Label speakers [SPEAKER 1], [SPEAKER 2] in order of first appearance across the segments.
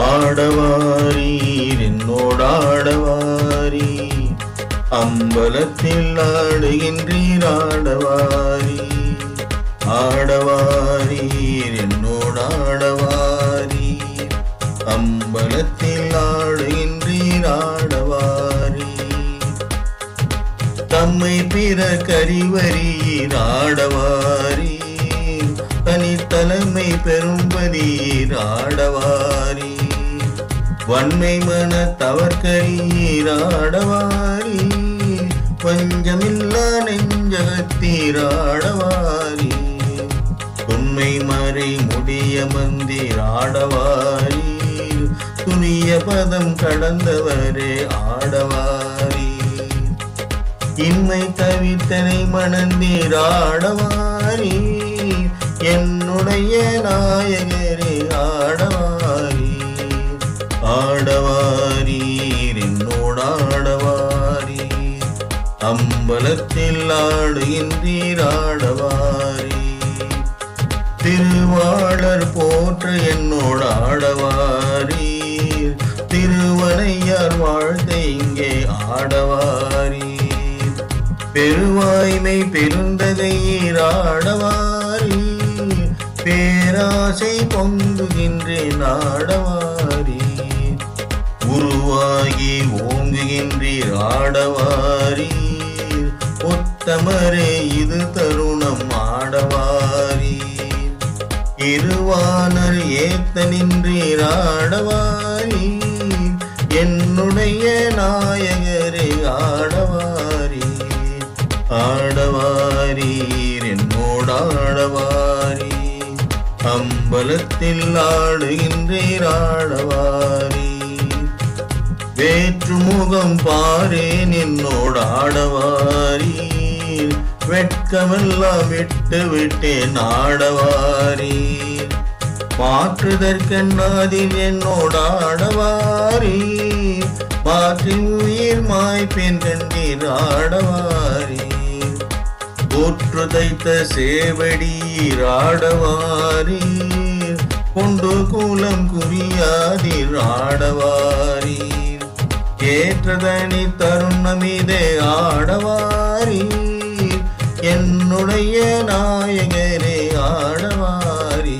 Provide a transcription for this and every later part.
[SPEAKER 1] ஆடவாரி என்னோடாடவாரி அம்பலத்தில் ஆடுகின்றீர் ஆடவாரி. ஆடவாரி என்னோடாடவாரி அம்பலத்தில் ஆடுகின்றீர் ஆடவாரி. தம்மை பிற கறிவரீர் ஆடவாரி. தனித்தலைமை பெரும்பதீர் ஆடவாரி. வன்மை மன தவற்கரீர் ஆடவாரி பஞ்சமில்லா நெஞ்சகத்தீர் உண்மை மறை முடிய மந்திராடவாரி துணிய பதம் கடந்தவரே ஆடவாரி. இன்மை தவித்தனை மணந்தீராடவாரி என்னுடைய நாயகரே ஆடவாரி ஆடவாரீர் என்னோட ஆடவாரி அம்பலத்தில் ஆடுகின்றீர் ஆடவாரீர். திருவாளர் போற்ற என்னோட ஆடவாரீர். திருவனையார் வாழ்த்த இங்கே ஆடவாரீர். பெருவாய்மை பெருந்தகையீர் ஆடவாரீர். பேராசை பொங்குகின்றேன் ஆடவாரி உருவாகி ஓங்குகின்றீர் ஆடவாரி உத்தமரே இது தருணம் ஆடவாரி இருவானர் ஏத்த நின்றீர் ஆடவாரி என்னுடைய நாயகரே ஆடவாரி ஆடவாரீர் என்னோடாடவாரி அம்பலத்தில் ஆடுகின்றீர் ஆடவாரி வேற்று முகம் பாரேன் என்னோட ஆடவாரி வெட்கமெல்லாம் விட்டு விட்டேன் ஆடவாரி மாற்றுதற்கண்ணாதில் என்னோட ஆடவாரி மாற்றி உயிர் மாய்ப்பேன் கண்டீர் ஆடவாரி போற்று தைத்த சேவடீர் ஆடவாரி கொண்டு கூலம் குறியாதீர் ஆடவாரி ஏற்றதனி தருணமிதே ஆடவாரி என்னுடைய நாயகரே ஆடவாரி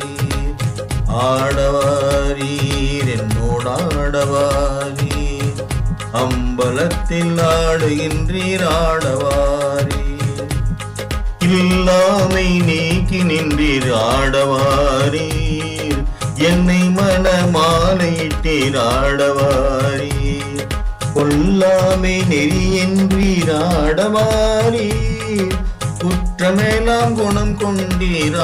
[SPEAKER 1] ஆடவாரி என்னோடாடவாரி அம்பலத்தில் ஆடுகின்றீர் ஆடவாரி இல்லாமை நீக்கி நின்றீர் ஆடவாரி என்னை மன மாலையிட்டீர் ஆடவாரீர். கொல்லாமை நெறியென்றீர் ஆடவாரீர் குற்றமெல்லாம் குணம் கொண்டீர்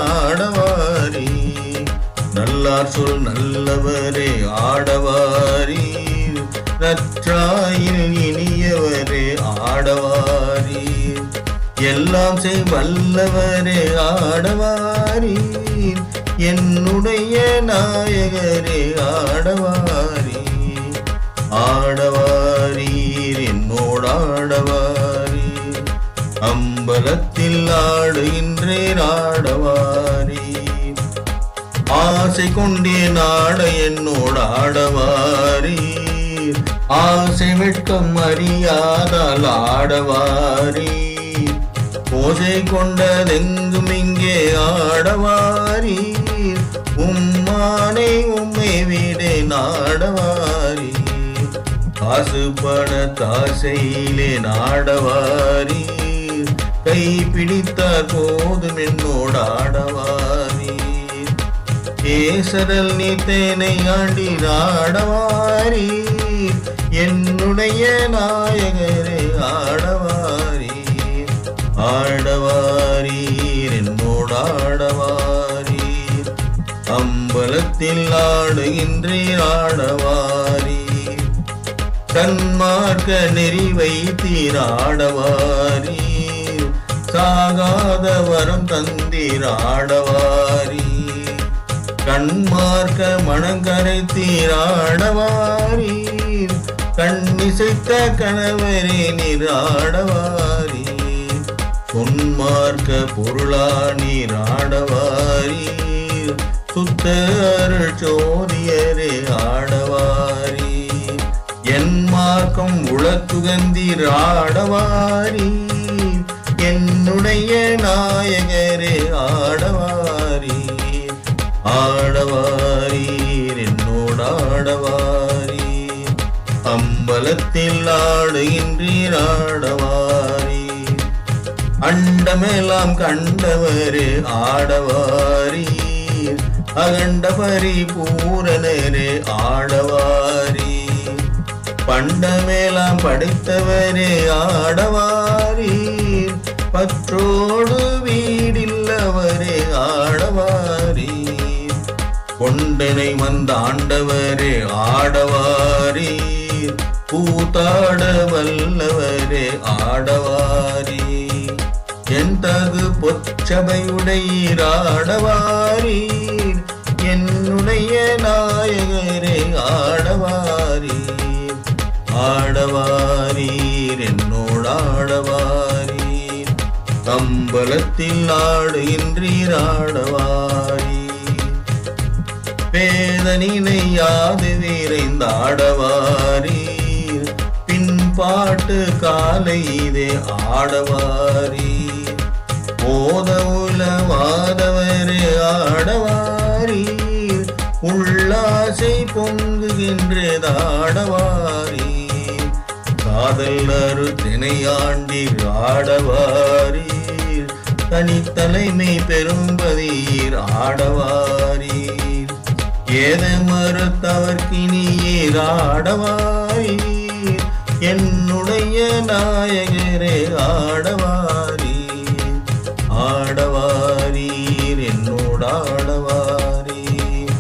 [SPEAKER 1] நல்லார் சொல் நல்லவரே ஆடவாரி. நற்றாயில் இனியவரே ஆடவாரி. எல்லாம் செய் வல்லவரே ஆடவாரி. என்னுடைய நாயகரே ஆடவாரி. ஆடவாரீர் என்னோட ஆடவாரி அம்பலத்தில் ஆடுகின்றேன் ஆடவாரீர். ஆசை கொண்டேன் ஆட என்னோட ஆடவாரி ஆசை வெட்கம் அறியாதால் ஆடவாரீர். ஓசை கொண்டதெங்கும் இங்கே ஆடவாரீர். உம்மானை உம்மை விட நாடவாரி காசு பண தாசையிலே நாடவாரி. கை பிடித்தார் போதும் என்னோட ஆடவாரி. கேசரல் நீ தேனை ஆண்டி ஆடவாரி என்னுடைய நாயகரே ஆடவாரி. ஆடவாரி என்னோட ஆடவாரீர் அம்பலத்தில் ஆடுகின்றீர் ஆடவாரி சன்மார்க்க நெறி வைத்தீர் சாகாத வரம் தந்தீர் கண்மார்க்க மனங்கரை ஆடவாரீர் கண்ணிசைத்த கணவரே நீராடவாரி பொன்மார்க்க பொருளா நீராடவாரி சுத்த அருள் சோதியரே ஆடவாரி சுகந்திராடவாரி என்னுடைய நாயகரே ஆடவாரி. ஆடவாரீர் என்னோட ஆடவாரி. அம்பலத்தில் ஆடுகின்றீர் ஆடவாரி. அண்டமெல்லாம் கண்டவரே ஆடவாரீர். அகண்ட பரிபூரணரே ஆடவாரி. பண்டமேலாம் படைத்தவரே ஆடவாரீர். பற்றோடு வீடில்லவரே ஆடவாரீர். கொண்டனை வந்த ஆண்டவரே ஆடவாரீர். கூத்தாட வல்லவரே ஆடவாரீர். என் தகு பொச்சபையுடையீர் ஆடவாரீர். என்னுடைய நாயகரே ஆடவாரீர். ஆடவாரீர் என்னோடு ஆடவாரீர். கம்பலத்தில் ஆடுகின்றீர் ஆடவாரீர். பேதனினை யாது விரைந்த ஆடவாரீர். பின்பாட்டு காலை இதே ஆடவாரீர். போத உலவாதவரே ஆடவாரீர். உள்ளாசை பொங்குகின்றது காதல் அரு தினையாண்டி ஆடவாரீர். தனித்தலைமை பெரும்பதீர் ஆடவாரீர். ஏத மறுத்தவர்கினியீர் ஆடவாரீர். என்னுடைய நாயகரே ஆடவாரீர். ஆடவாரீர் என்னோட ஆடவாரீர்.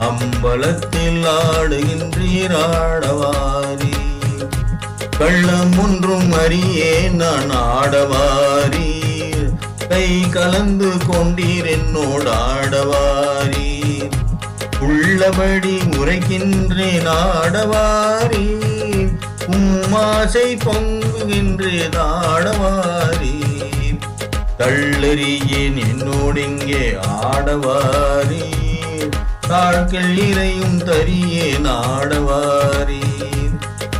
[SPEAKER 1] அம்பலத்தில் ஆடுகின்றீர் ஆடவாரீர். கள்ளம் ஒன்றும் அறியே நான் ஆடவாரீர். கை கலந்து கொண்டீர் என்னோடு ஆடவாரீர். உள்ளபடி உரைக்கின்றேன் ஆடவாரீர். உம்மாசை பொங்குகின்றேன் ஆடவாரீர். தள்ளறியேன் என்னோடிங்கே ஆடவாரீர். தாழ்கள் இறையும் தரியே ஆடவாரீர்.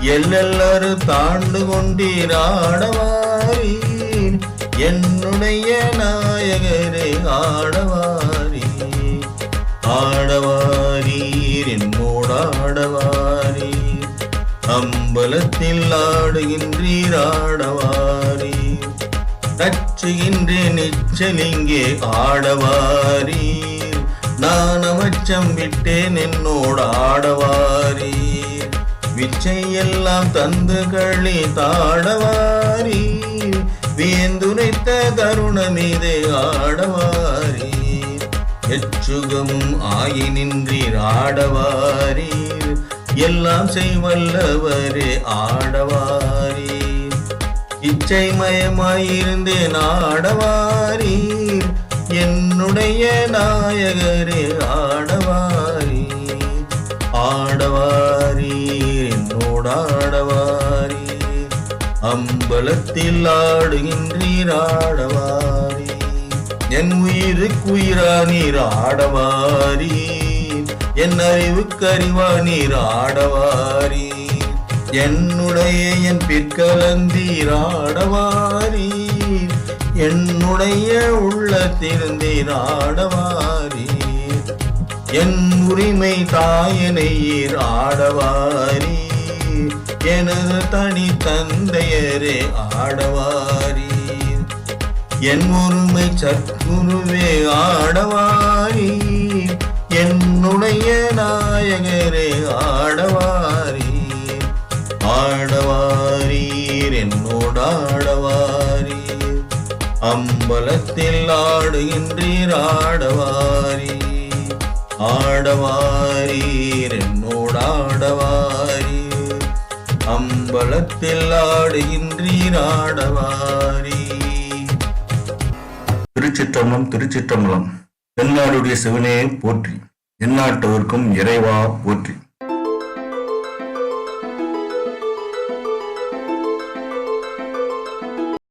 [SPEAKER 1] எல்லெல்லாரு தாண்டு கொண்டீர் என்னுடைய நாயகரே ஆடவாரி ஆடவாரீர் என்னோடு ஆடவாரீர். அம்பலத்தில் ஆடுகின்றீர் ஆடவாரீர். நச்சுகின்றேன் நிச்சலிங்கே ஆடவாரீர். நான் அமைச்சம் விட்டேன் என்னோட ஆடவாரீர். விச்சையெல்லாம் தந்து களி தாடவாரி. வேந்துரைத்த தருணமீதே ஆடவாரி. எச்சுகமும் ஆயி நின்றீர் ஆடவாரீர் எல்லாம் செய்வல்லவரே ஆடவாரி. இச்சை மயமாயிருந்தேன் ஆடவாரீர் என்னுடைய நாயகரே ஆடவாரி. என்னோடாடவாரி அம்பலத்தில் ஆடுகின்றீராடவாரி என் உயிருக்குயிரா நீர் ஆடவாரி. என் அறிவுக்கறிவா நீர் ஆடவாரி. என்னுடைய என் பிற்கலந்தீராடவாரி என்னுடைய உள்ளத்திருந்தீராடவாரி என் உரிமை தாயனை ஆடவாரி. எனது தனி தந்தையரே ஆடவாரீர். என் ஒருமை சற்குருவே ஆடவாரீர். என்னுடைய நாயகரே ஆடவாரீர். ஆடவாரீர் என்னோட ஆடவாரீர். அம்பலத்தில் ஆடுகின்றீர் ஆடவாரீர். ஆடவாரீர் என்னோட ஆடவாரீர். அம்பலத்தில் ஆடுகின்றீர் ஆடவாரி.
[SPEAKER 2] திருச்சிற்றம்பலம் திருச்சிற்றம்பலம். தென்னாடுடைய சிவனே போற்றி. எந்நாட்டவர்க்கும் இறைவா போற்றி.